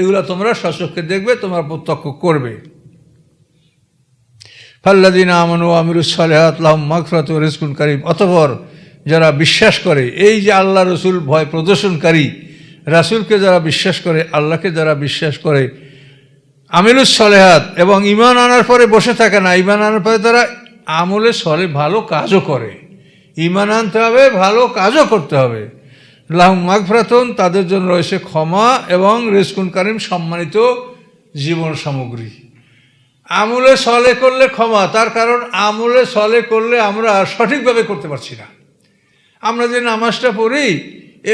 এগুলো তোমরা সচক্ষে দেখবে, তোমরা প্রত্যক্ষ করবে। ফাল্লাদিন আমানু আমিরুসালেহাত মাগফরাত রিজকুন কারিম। অতপর যারা বিশ্বাস করে, এই যে আল্লাহ রসুল ভয় প্রদর্শনকারী, রাসুলকে যারা বিশ্বাস করে, আল্লাহকে যারা বিশ্বাস করে, আমিলুস সলেহাত এবং ইমান আনার পরে বসে থাকে না ইমান আনার পরে তারা আমলে সলে ভালো কাজও করে। ইমান আনতে হবে, ভালো কাজও করতে হবে। লাহম মাগফরাতন, তাদের জন্য রয়েছে ক্ষমা এবং রেসকুন কারিম সম্মানিত জীবন সামগ্রী। আমলে সলে করলে ক্ষমা, তার কারণ আমলে সলে করলে আমরা সঠিকভাবে করতে পারছি না। আমরা যে নামাজটা পড়ি,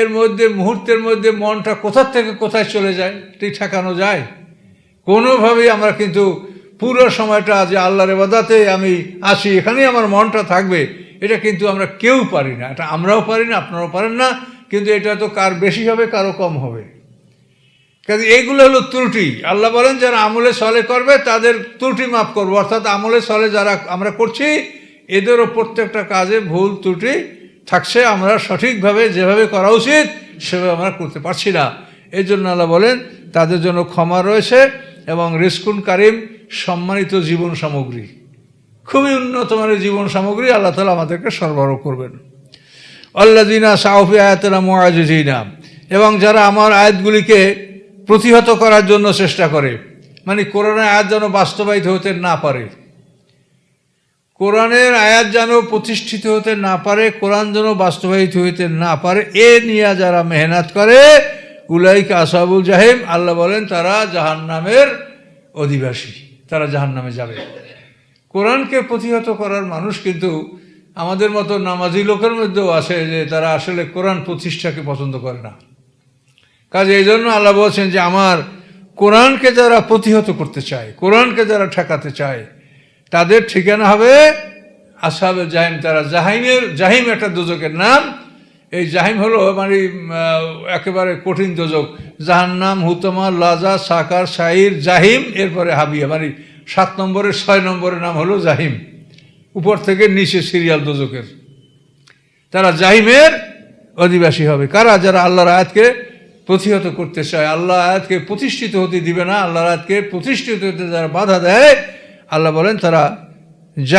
এর মধ্যে, মুহূর্তের মধ্যে মনটা কোথার থেকে কোথায় চলে যায়, ঠিক ঠেকানো যায়, কোনোভাবেই আমরা কিন্তু পুরো সময়টা যে আল্লাহর এবাদাতে আমি আসি এখানেই আমার মনটা থাকবে, এটা কিন্তু আমরা কেউ পারি না। এটা আমরাও পারি না, আপনারাও পারেন না কিন্তু এটা তো কার বেশি হবে, কারও কম হবে। কাজে এইগুলো হলো ত্রুটি। আল্লাহ বলেন, যারা আমলে সলে করবে, তাদের ত্রুটি মাফ করব। অর্থাৎ আমলে সলে যারা আমরা করছি, এদেরও প্রত্যেকটা কাজে ভুল ত্রুটি থাকছে। আমরা সঠিকভাবে যেভাবে করা উচিত, সেভাবে আমরা করতে পারছি না। এই জন্য আল্লাহ বলেন, তাদের জন্য ক্ষমা রয়েছে এবং রিস্কুন কারিম সম্মানিত জীবন সামগ্রী। খুবই উন্নত মানের জীবন সামগ্রী আল্লাহ তালা আমাদেরকে সরবরাহ করবেন। আল্লাদিনা সাউফি আয়াতনা মোয়াজিনা এবং যারা আমার আয়াতগুলিকে প্রতিহত করার জন্য চেষ্টা করে মানে কোরআনের আয়াত যেন বাস্তবায়িত হতে না পারে। কোরআনের আয়াত যেন প্রতিষ্ঠিত হতে না পারে, কোরআন যেন বাস্তবায়িত হইতে না পারে, এ নিয়ে যারা মেহনত করে, উলাইক আসাবুল জাহিম, আল্লাহ বলেন তারা জাহান নামের অধিবাসী, তারা জাহান নামে যাবে। কোরআনকে প্রতিহত করার মানুষ কিন্তু আমাদের মতো নামাজি লোকের মধ্যেও আছে যে তারা আসলে কোরআন প্রতিষ্ঠাকে পছন্দ করে না। কাজে এই জন্য আল্লাহ বলছেন যে আমার কোরআনকে যারা প্রতিহত করতে চায়, কোরআনকে যারা ঠেকাতে চায়, তাদের ঠিকানা হবে আসাবে জাহিম। তারা জাহিমের, জাহিম একটা দুজকের নাম। এই জাহিম হলো মানে একেবারে কঠিন দোজক জাহান্নাম, হুতমা, লাজা, সাকার শাহির জাহিম, এরপরে হাবিয়া। মানে সাত নম্বরের, ছয় নম্বরের নাম হলো জাহিম। উপর থেকে নিচে সিরিয়াল দোজকের তারা জাহিমের অধিবাসী হবে। কারা? যারা আল্লাহর আয়াতকে প্রতিহত করতে চায়। আল্লাহ আয়াতকে প্রতিষ্ঠিত হতে দিবে না। আল্লাহর আয়াতকে প্রতিষ্ঠিত হতে যারা বাধা দেয়, আল্লাহ বলেন, তারা